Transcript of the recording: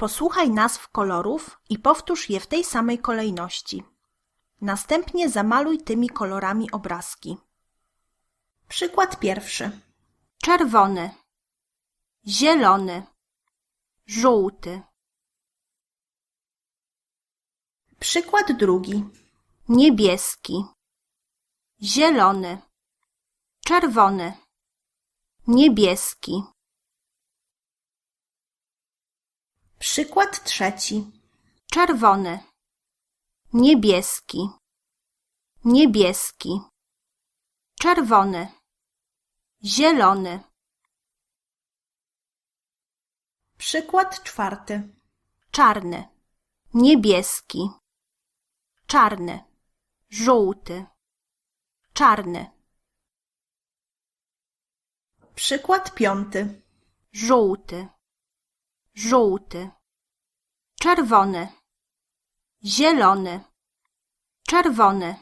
Posłuchaj nazw kolorów i powtórz je w tej samej kolejności. Następnie zamaluj tymi kolorami obrazki. Przykład pierwszy. Czerwony, zielony, żółty. Przykład drugi. Niebieski, zielony, czerwony, niebieski. Przykład trzeci. Czerwony, niebieski, niebieski, czerwony, zielony. Przykład czwarty. Czarny, niebieski, czarny, żółty, czarny. Przykład piąty. Żółty, żółty, czerwony, zielony, czerwony,